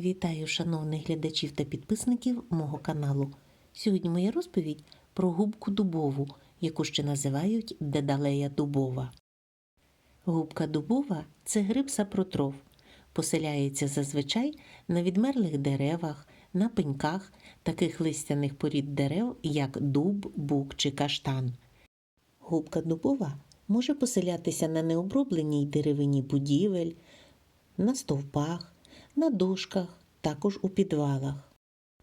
Вітаю шановних глядачів та підписників мого каналу. Сьогодні моя розповідь про губку дубову, яку ще називають дедалея дубова. Губка дубова це гриб сапротроф. Поселяється зазвичай на відмерлих деревах, на пеньках таких листяних порід дерев, як дуб, бук чи каштан. Губка дубова може поселятися на необробленій деревині будівель, на стовпах, на дошках, також у підвалах.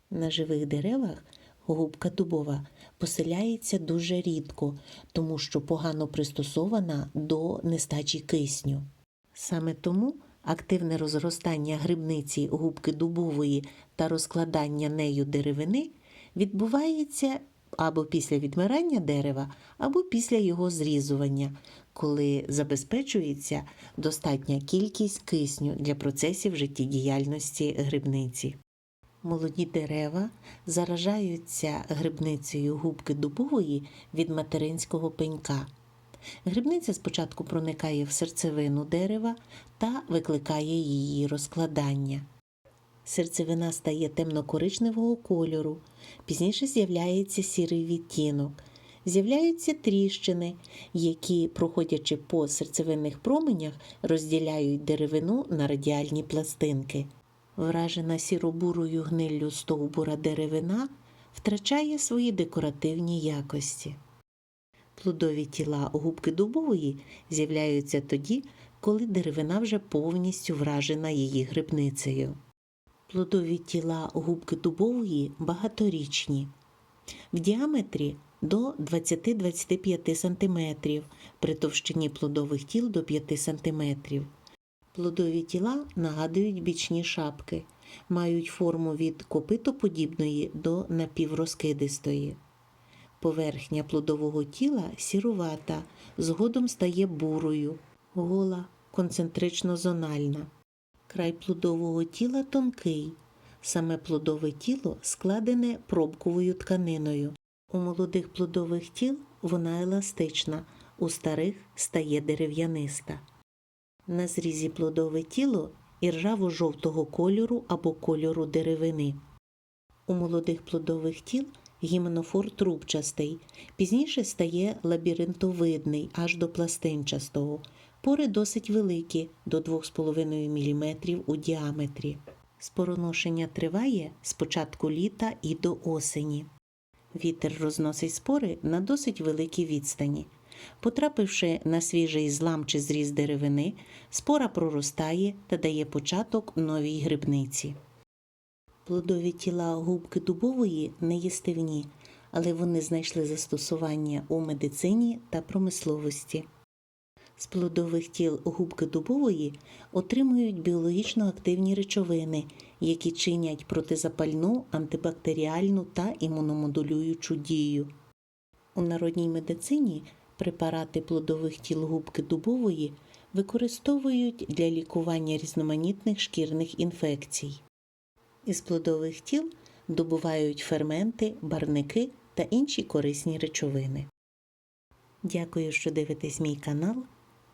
На живих деревах губка дубова поселяється дуже рідко, тому що погано пристосована до нестачі кисню. Саме тому активне розростання грибниці губки дубової та розкладання нею деревини відбувається або після відмирання дерева, або після його зрізування, коли забезпечується достатня кількість кисню для процесів життєдіяльності грибниці. Молоді дерева заражаються грибницею губки дубової від материнського пенька. Грибниця спочатку проникає в серцевину дерева та викликає її розкладання. Серцевина стає темно-коричневого кольору, пізніше з'являється сірий відтінок, з'являються тріщини, які, проходячи по серцевинних променях, розділяють деревину на радіальні пластинки. Вражена сіробурою гниллю стовбура деревина втрачає свої декоративні якості. Плодові тіла губки дубової з'являються тоді, коли деревина вже повністю вражена її грибницею. Плодові тіла губки дубової багаторічні, в діаметрі до 20-25 см, при товщині плодових тіл до 5 см. Плодові тіла нагадують бічні шапки, мають форму від копитоподібної до напіврозкидистої. Поверхня плодового тіла сірувата, згодом стає бурою, гола, концентрично-зональна. Край плодового тіла тонкий. Саме плодове тіло складене пробковою тканиною. У молодих плодових тіл вона еластична, у старих стає дерев'яниста. На зрізі плодове тіло іржаво-жовтого кольору або кольору деревини. У молодих плодових тіл гіменофор трубчастий, пізніше стає лабіринтовидний аж до пластинчастого. Пори досить великі до 2,5 мм у діаметрі. Спороношення триває з початку літа і до осені. Вітер розносить спори на досить великій відстані. Потрапивши на свіжий злам чи зріз деревини, спора проростає та дає початок новій грибниці. Плодові тіла губки дубової неїстивні, але вони знайшли застосування у медицині та промисловості. З плодових тіл губки дубової отримують біологічно активні речовини, які чинять протизапальну, антибактеріальну та імуномодулюючу дію. У народній медицині препарати плодових тіл губки дубової використовують для лікування різноманітних шкірних інфекцій. Із плодових тіл добувають ферменти, барники та інші корисні речовини. Дякую, що дивитесь мій канал.